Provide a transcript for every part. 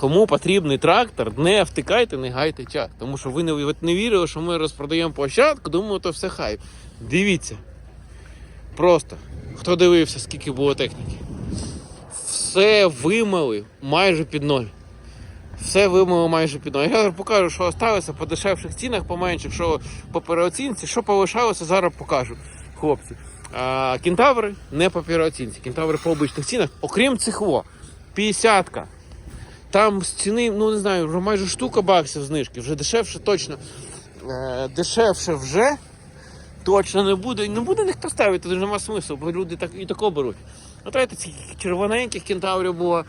Кому потрібний трактор, не втикайте, не гайте час. Тому що ви не, не вірили, що ми розпродаємо площадку, думаю, то все хайп. Дивіться. Просто. Хто дивився, скільки було техніки. Все вимили майже під ноль. Все вимили майже під ноль. Я покажу, що залишилося по дешевших цінах, по менших, що по переоцінці, що полишалося, зараз покажу, хлопці. А, кентаври не по переоцінці, кентаври по обичних цінах, окрім цих во. 50-ка. Там з ціни, ну не знаю, вже майже штука баксів знижки, вже дешевше точно. Е, дешевше вже точно не буде. Не буде ніхто ставити, дуже нема смислу, бо люди так і тако беруть. Ну, давайте цих червоненьких кентаврів було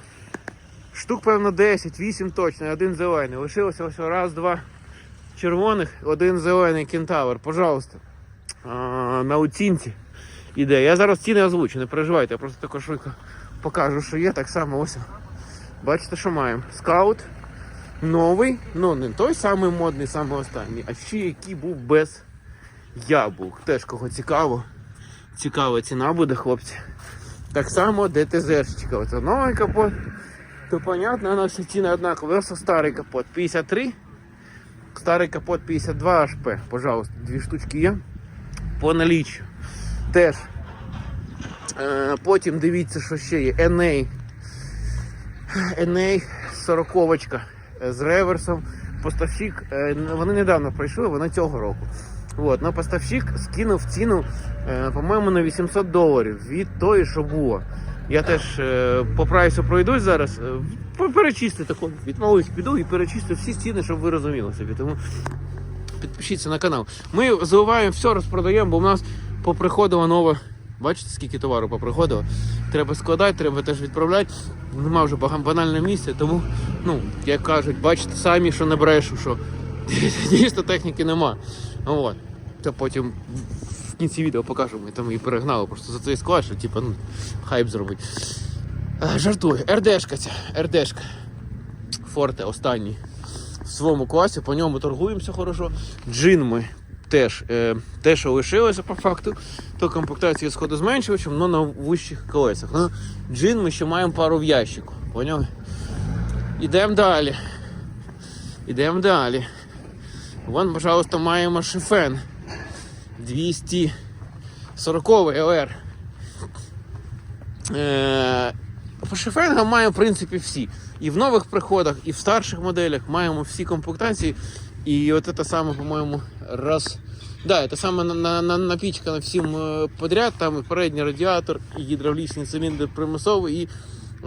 штук, певно, 10, 8 точно, один зелений. Лишилося ось раз, два червоних, один зелений кентавр. Пожалуйста. А, на оцінці іде. Я зараз ціни озвучу, не переживайте, я просто тако швидко покажу, що є. Так само ось. Бачите, що маємо? Скаут новий, ну не той самий модний, самий останній, а ще який був без яблук. Теж кого цікаво. Цікава ціна буде, хлопці. Так само ДТЗшечка. Оце новий капот. То понятно, вона всі ціни однакові. Ось старий капот 53. Старий капот 52 HP. Пожалуйста, дві штучки є. По наліччю. Теж. Е, потім дивіться, що ще є. NA. NA 40 з реверсом. Поставщик, е, вони недавно пройшли, вони цього року. От, на поставщик скинув ціну, е, по-моєму, на 800 доларів від тої, що було. Я теж е, по прайсу пройдусь зараз, е, перечислю тако, від малих піду і перечислю всі ціни, щоб ви розуміли собі. Тому підпишіться на канал. Ми заливаємо все, розпродаємо, бо в нас поприходила нова. Бачите, скільки товару поприходило. Треба складати, треба теж відправляти. Нема вже банального місця, тому, ну, як кажуть, бачите самі, що не брешу, що дійсно техніки нема. От. Це потім в кінці відео покажу, ми там її перегнали просто за цей склад, що типу, ну, хайп зробить. Е, Жартую, РДшка ця, РДшка. Форте останній в своєму класі, по ньому торгуємося хорошо. Джин ми теж е, те, що лишилося по факту, то комплектація сходу зменшувачем, але на вищих колесах. Ну, джин ми ще маємо пару в ящику. Поняли? Ідемо далі. Ідемо далі. Вон, пожалуйста, маємо шифен 240 ЛР. Е, по шифенгам маємо, в принципі, всі. І в нових приходах, і в старших моделях маємо всі комплектації. І от це саме, по-моєму, раз. Да, це саме на, на, на, напічкано всім е, подряд. Там і передній радіатор, і гідравлічний циліндр примусовий, і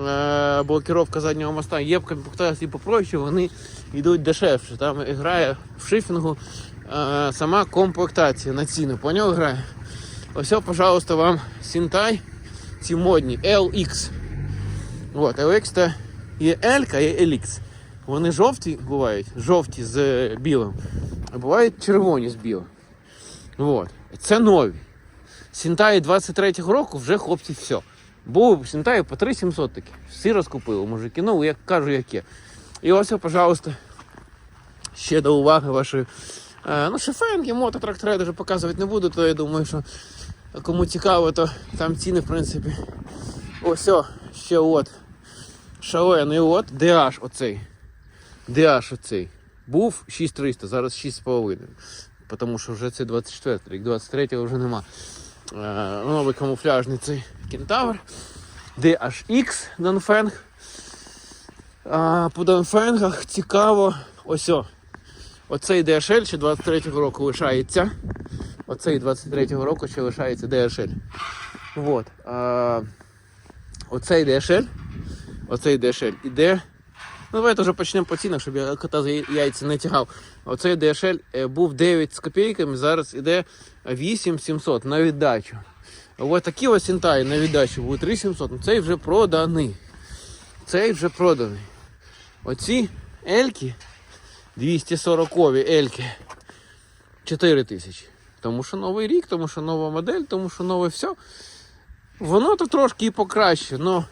е, блокировка заднього моста. Є комплектації попроще, вони йдуть дешевше. Там грає в шифінгу е, сама комплектація на ціну. Поняв грає? Ось, пожалуйста, вам Сінтай, ці модні LX. От, LX це є L, є LX. Вони жовті бувають, жовті з білим, а бувають червоні з білим. От. Це нові. Сінтаї 23-го року вже хлопці все. Був Сінтаї по 3700 таки. Всі розкупили, мужики. Ну, як кажу, яке. І ось, пожалуйста, ще до уваги вашої. Е, ну, шифенки, мототрактори я дуже показувати не буду, то я думаю, що кому цікаво, то там ціни, в принципі. Ось, ще от. Шалений от, DH оцей. DH оцей. Був 6300, зараз 6,5. Тому що вже це 24 рік, 23-го вже нема. Е, новий камуфляжний цей кентавр. DHX Донфенг. А, по Донфенгах цікаво. Ось о. Оцей DHL ще 23-го року лишається. Оцей 23-го року ще лишається DHL. Вот. А, оцей DHL. Оцей DHL іде. Ну, давайте вже почнемо по цінах, щоб я кота за яйця не тягав. Оцей DHL е, був 9 з копійками, зараз іде 8700 на віддачу. Ось такі ось інтаї на віддачу будуть 3700, ну цей вже проданий. Цей вже проданий. Оці ельки, 240 ельки, 4000. Тому що новий рік, тому що нова модель, тому що нове все. Воно то трошки і покраще, але,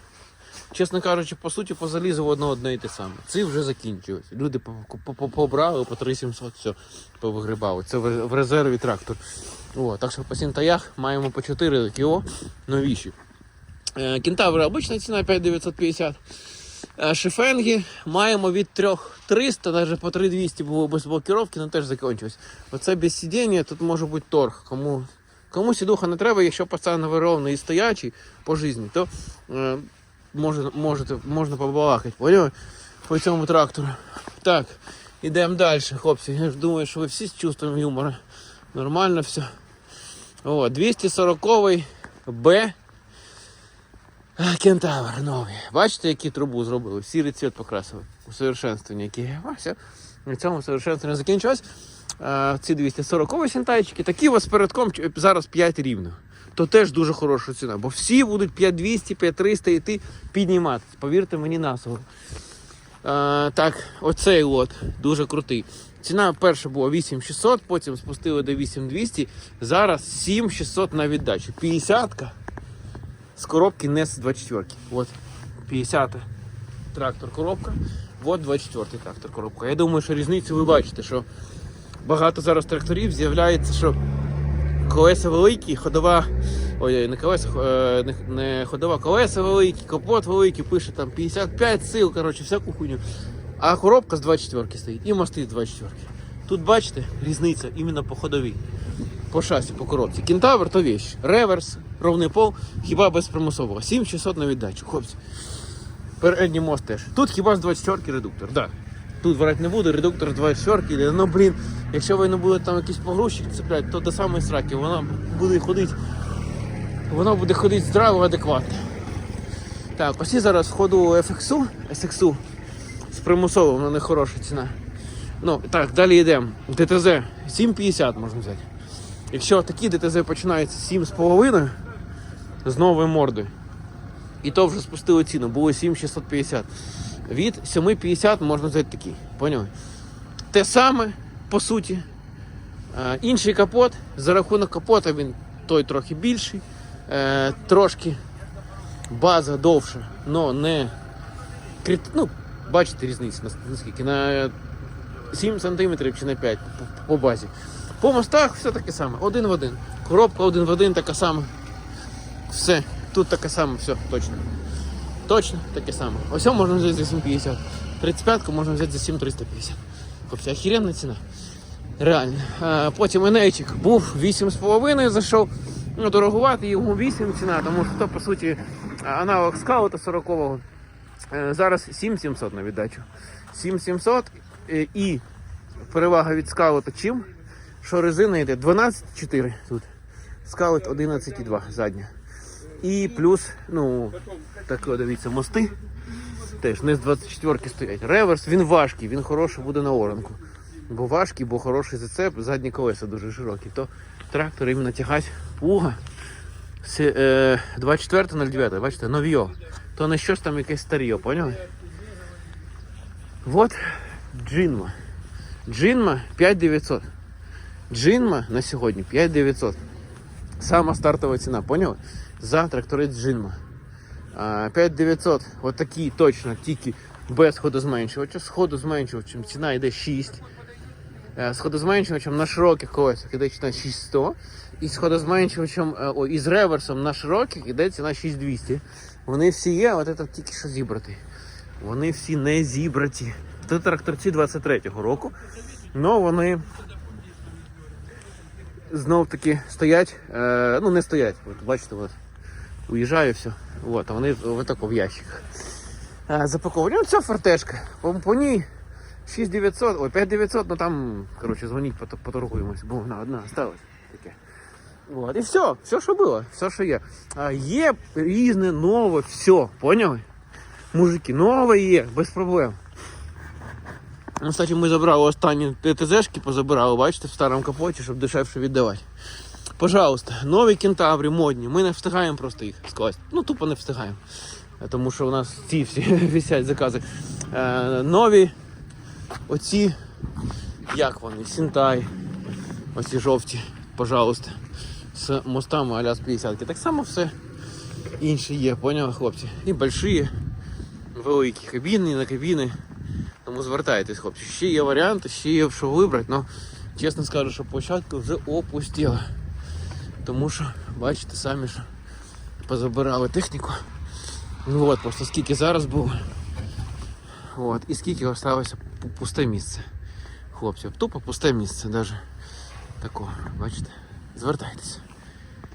чесно кажучи, по суті, по залізу воно одне і те саме. Ці вже закінчилось. Люди по- по- по- побрали по 3700, все, повигрібали. Це в резерві трактор. О, так що по сінтаях маємо по 4 кіло новіші. Е, Кентаври обична ціна 5950. Е, Шифенги маємо від 3300, навіть по 3200 було без блокировки, але теж закінчилось. Оце без сидіння, тут може бути торг. Кому, кому сідуха не треба, якщо пацан ровний і стоячий по житті, то е, може, можете, можна побалакати, поняли? По цьому трактору. Так, ідемо далі, хлопці. Я ж думаю, що ви всі з чувством юмора. Нормально все. О, 240 Б. Кентавр новий. Бачите, які трубу зробили? Сірий цвіт покрасили. Усовершенствування, які. Все. На цьому усовершенствування закінчилось. А, ці 240 сінтайчики, такі у вас передком зараз 5 рівно. То теж дуже хороша ціна, бо всі будуть 5200, 5300 йти підніматися. Повірте мені на слово. А, так, оцей лот дуже крутий. Ціна перша була 8600, потім спустили до 8200, зараз 7600 на віддачу. 50-ка з коробки з 24. От 50 трактор коробка, от 24 трактор коробка. Я думаю, що різницю ви бачите, що багато зараз тракторів з'являється, що колеса великі, ходова. Ой, не колеса, е, не, не ходова, колеса великі, капот великий, пише там 55 сил, коротше, всяку хуйню. А коробка з 24 стоїть і мости з 24. Тут бачите різниця іменно по ходовій. По шасі, по коробці. Кентавр то вещь. Реверс, ровний пол, хіба без примусового. 7600 на віддачу, хлопці. Передній мост теж. Тут хіба з 24 редуктор. Да. Тут врать не буде, редуктор з 24, ну блін, якщо ви не будете там якийсь погрузчик цепляти, то до самої сраки вона буде ходити. Вона буде ходити здраво, адекватно. Так, ось і зараз ходу FX, SX з примусовим, вона не хороша ціна. Ну, так, далі йдемо. ДТЗ 7,50 можна взяти. Якщо такі ДТЗ починаються 7,5 з новою мордою, і то вже спустили ціну, було 7,650. Від 7,50 можна взяти такі. Поняли? Те саме, по суті. Е, інший капот, за рахунок капота він той трохи більший, е, трошки база довша, але не ну, бачите різницю наскільки на 7 см чи на 5 по, по базі. По мостах все таке саме, один в один. Коробка один в один така сама. Все, тут таке саме, все, точно. Точно таке саме. Ось можна взяти за 750. 35 можна взяти за 7350. Хлопці, охеренна ціна. Реально. А, потім енейчик був 8,5 зайшов. Ну, дорогувати йому 8 ціна, тому що то, по суті, аналог скаута 40-го. Е, Зараз 7700 на віддачу. 7700 е, і перевага від скаута чим? Що резина йде 12,4 тут. Скаут 11,2 задня. І плюс, ну, так дивіться, мости. Теж не з 24 стоять. Реверс, він важкий, він хороший буде на оранку. Бо важкий, бо хороший зацеп, задні колеса дуже широкі. То трактор іменно тягать пуга. С- е, 24.09, бачите, нов'йо. То не щось там якесь старьо, поняли? Вот Джинма. Джинма 5900. Джинма на сьогодні 5900. Сама стартова ціна, поняли? За тракторець Джинма. А, 5900, от такі точно, тільки без ходозменшувача. З ходозменшувачем ціна йде 6. Е, З на широких колесах йде ціна 6100. І з ходозменшувачем, е, о, і з реверсом на широких йде ціна 6200. Вони всі є, от це тільки що зібраті. Вони всі не зібраті. Це тракторці 23-го року. Ну вони знов таки стоять. Е, ну не стоять. От бачите, от, уїжджаю все. От, а вони в тако в ящиках. Е, запаковані. Ну, це фортешка. По, по ній 6900, ой, 5900, ну там, коротше, дзвоніть, пото- поторгуємось, бо вона одна осталась. Таке. От, і все, все, що було, все, що є. А, є різне, нове, все, поняли? Мужики, нове є, без проблем. Ну, кстати, ми забрали останні ТТЗшки, позабирали, бачите, в старому капоті, щоб дешевше віддавати. Пожалуйста, нові кентаври модні. Ми не встигаємо просто їх скласти. Ну, тупо не встигаємо. Е, Тому що у нас ці всі висять закази. Е, нові оці, як вони, Сінтай, оці жовті, пожалуйста, з мостами аля з 50 Так само все інше є, поняли, хлопці? І больші, великі кабіни, на кабіни. Тому звертайтесь, хлопці. Ще є варіанти, ще є що вибрати, але чесно скажу, що площадка вже опустіла. Тому що, бачите самі, що позабирали техніку. Ну от, просто скільки зараз було. От. І скільки залишилося пусте місце. Хлопців, тупо пусте місце, навіть такого. Бачите? Звертайтеся.